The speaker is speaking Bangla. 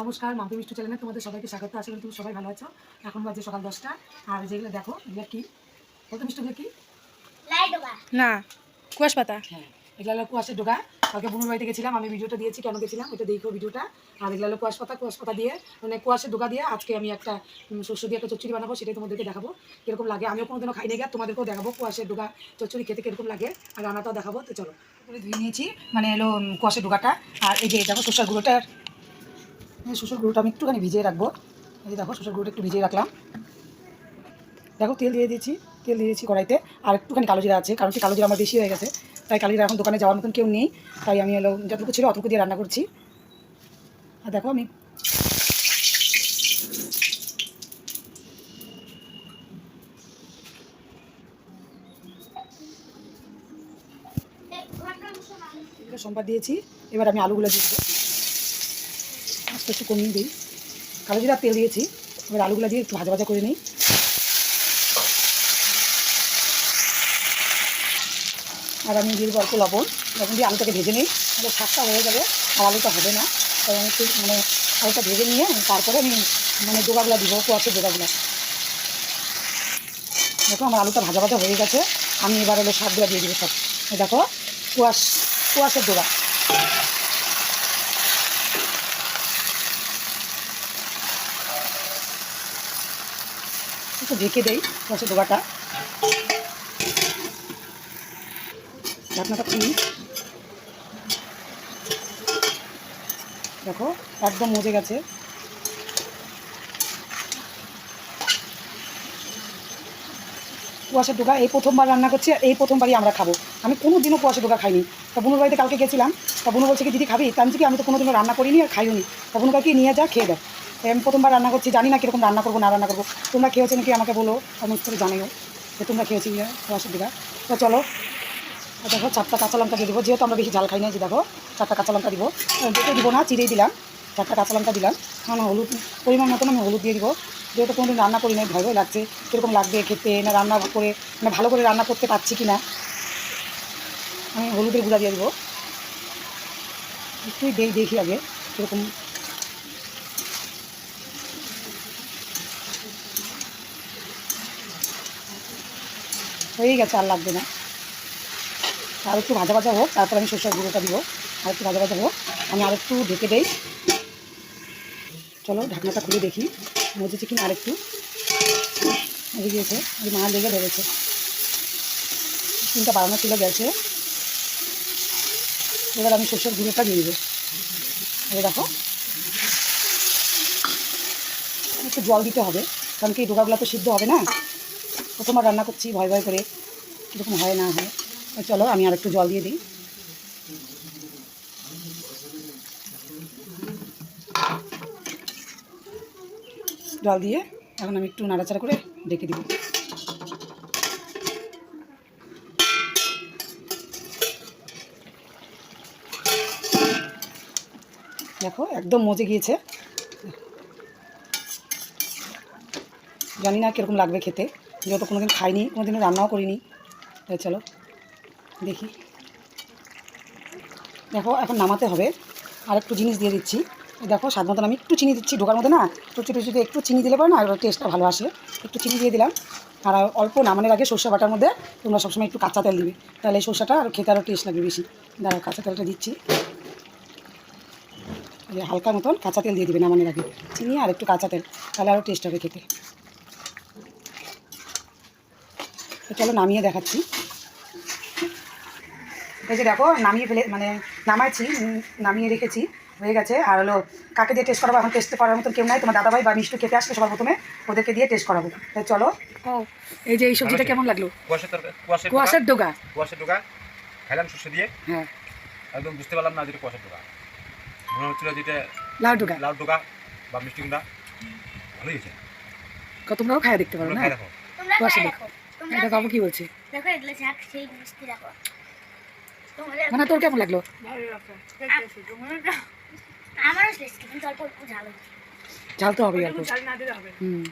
নমস্কার মাম্পি মিষ্টি চ্যানেলে তোমাদের সবাইকে স্বাগত। আশা করি তুমি সবাই ভালো আছো। এখন বাজে সকাল দশটা। আর যেগুলো দেখো এগুলো কি? বলতো মিষ্টিগুলো কি? না কুয়াশ পাতা। হ্যাঁ এগুলো হলো কুয়াশের ডোকা কালকে বুনুর বাড়িতে গেছিলাম আমি ভিডিওটা দিয়েছি কেন গেছিলাম ওটা দেখো ভিডিওটা। আর এগুলো হলো কুয়াশ পাতা কুয়াশ পাতা দিয়ে মানে কুয়াশের ডোকা দিয়ে আজকে আমি একটা শস্য দিয়ে একটা চচ্চড়ি বানাবো সেটাই তোমাদেরকে দেখাবো। কীরকম লাগে? আমিও কোনোদিনও খাই গিয়ে তোমাদেরকেও দেখাবো কুয়াশের ডোকা চচ্চড়ি খেতে কীরকম লাগে আর রান্নাটাও দেখাবো তো চলো। ধুয়ে নিয়েছি মানে এলো কুয়াশের ডোকাটা আর এই যে দেখো শস্যের গুঁড়োটার এই শস্যের গুঁড়োটা আমি একটুখানি ভিজিয়ে রাখব। এই যে দেখো শস্যের গুঁড়োটা একটু ভিজিয়ে রাখলাম। দেখো তেল দিয়ে দিয়েছি তেল দিয়ে দিয়েছি কড়াইতে। আর একটুখানি কালো জিরা আছে কারণ কি কালো জিরা আমার বেশি হয়ে গেছে। তাই কালো জিরা এখন দোকানে যাওয়ার মতন কেউ নেই। তাই আমি এলো যতটুকু ছিল অতটুকু দিয়ে রান্না করছি। আর দেখো আমি সোমবার দিয়েছি এবার আমি আলুগুলো দিয়ে দেবো। একটু কমিয়ে দিই। কালো জিরা তেল দিয়েছি। এবার আলুগুলো দিয়ে একটু ভাজা ভাজা করে নিই। আর আমি দিয়ে অল্প লবণ। লবণ দিয়ে আলুটাকে ভেজে নিই। তাহলে শাকটা হয়ে যাবে আর আলুটা হবে না। তাই আমি একটু মানে আলুটা ভেজে নিয়ে তারপরে আমি মানে ডোকাগুলো দিব কুয়াশের ডোকাগুলো দেখো আমার আলুটা ভাজা ভাজা হয়ে গেছে। আমি এবার হলো শাকগুলো দিয়ে দেবো সব। দেখো কুয়াশ কুয়াশের ডোকা একটু ঢেকে দেই কুয়াশের ডোকাটা ঢাকনাটা খুলি। দেখো, একদম মজে গেছে। কুয়াশার ডোকা এই প্রথমবার রান্না করছি আর এই প্রথমবারই আমরা খাব। আমি কোনো দিনও কুয়াশা ডোকা খাইনি। তা বুনুর বাড়িতে কালকে গেছিলাম। তা বুনু বলছে কি, দিদি, খাবি? তা আমি আমি তো কোনো দিনও রান্না করিনি আর খাইও নি তা কাকি নিয়ে যা, খেয়ে দেয় প্রথমবার রান্না করছি, জানি না কীরকম রান্না করব, না রান্না করব। তোমরা খেয়েছো নাকি আমাকে বলো করে জানাইও যে তোমরা খেয়েছি কুয়াশার ডোকা তো চলো দেখো, চারটা কাঁচা লঙ্কা দিয়ে দেবো। যেহেতু আমরা বেশি ঝাল খাই না যে দেখো, চারটা কাঁচা লঙ্কা দিব। যেতে দিব না চিড়েই দিলাম, চারটা কাঁচা লঙ্কা দিলাম। না না হলুদ, পরিমাণ মতন আমি হলুদ দিয়ে দিব। যেহেতু কোনোদিন রান্না করি নাই, ভয় ভয় লাগছে, কীরকম লাগবে খেতে, না রান্না করে মানে ভালো করে রান্না করতে পারছি কি না আমি হলুদের গুঁড়া দিয়ে দেবো। একটুই দেই, দেখি আগে, কীরকম হয়েই গেছে, আর লাগবে না। আর একটু ভাজা ভাজা হোক, তারপর আমি সরষের গুঁড়োটা দিব। আর একটু ভাজা ভাজা হোক, আমি আর একটু ঢেকে দেই। চলো, ঢাকনাটা খুলে দেখি। মজেছে কিনা আর একটু। মজে গিয়েছে মা লেগে ধরেছে। চিনটা বাড়ানো ছিল গেছে। এবার আমি সরষের গুঁড়োটা দিয়ে দেবো। দেখো। একটু জল দিতে হবে, কারণ কি ডোকাগুলো তো সিদ্ধ হবে না? প্রথমবার রান্না করছি, ভয় ভয় করে। এরকম হয় না হয়। চলো, আমি আর একটু জল দিয়ে দিই। জল দিয়ে এখন আমি একটু নাড়াচাড়া করে ডেকে দিব। দেখো, একদম মজে গিয়েছে। জানি না কীরকম লাগবে খেতে। যেহেতু কোনোদিন খাইনি কোনো কোনোদিনও রান্নাও করিনি। তাই চলো, দেখি। দেখো, এখন নামাতে হবে। আর একটু জিনিস দিয়ে দিচ্ছি। দেখো, স্বাদ মতন আমি একটু চিনি দিচ্ছি। ঢোকার মধ্যে না, টুচি টুচিতে একটু চিনি দিলে পরে না আর টেস্টটা ভালো আসে। একটু চিনি দিয়ে দিলাম। আর অল্প নামানোর আগে সর্ষে বাটার মধ্যে তোমরা সবসময় একটু কাঁচা তেল দিবে। তাহলে এই সর্ষেটা আর খেতে আরও টেস্ট লাগবে বেশি। দাঁড়াও, কাঁচা তেলটা দিচ্ছি। হালকা মতন কাঁচা তেল দিয়ে দিবে নামানোর আগে। চিনি আর একটু কাঁচা তেল, তাহলে আরও টেস্ট হবে খেতে। তো চলো নামিয়ে দেখাচ্ছি। এই যে দেখো নামিয়ে ফেলে মানে নামাইছি নামিয়ে রেখেছি হয়ে গেছে। আর হলো কাকে দিয়ে টেস্ট করাবো? এখন টেস্ট করার মতো কেউ নাই। তোমার দাদাভাই বা মিষ্টু খেতে আসলে সবার প্রথমে ওদেরকে দিয়ে টেস্ট করাবো। তাই চলো। এই যে এই সবজিটা কেমন লাগল? কুয়াশের তরকারি কুয়াশের ডোগা। খাইলাম শস্য দিয়ে। হ্যাঁ। একদম বুঝতে পারলাম না যেটা কুয়াশের ডোকা মনে হচ্ছিল যেটা লাউ ডোগা। লাউ ডোকা বা মিষ্টি কুমড়া। ভালোই হয়েছে। তোমরাও খাই দেখতে পারো না? কুয়াশা তোমরা এটা বাবু কি বলছে? দেখো এগুলো যাক সেই মিষ্টি দেখো। মানে তোর কেমন লাগল? আমারও শেষ কিন্তু অল্প একটু ঝাল হবে ঝাল তো হবে অল্প হুম।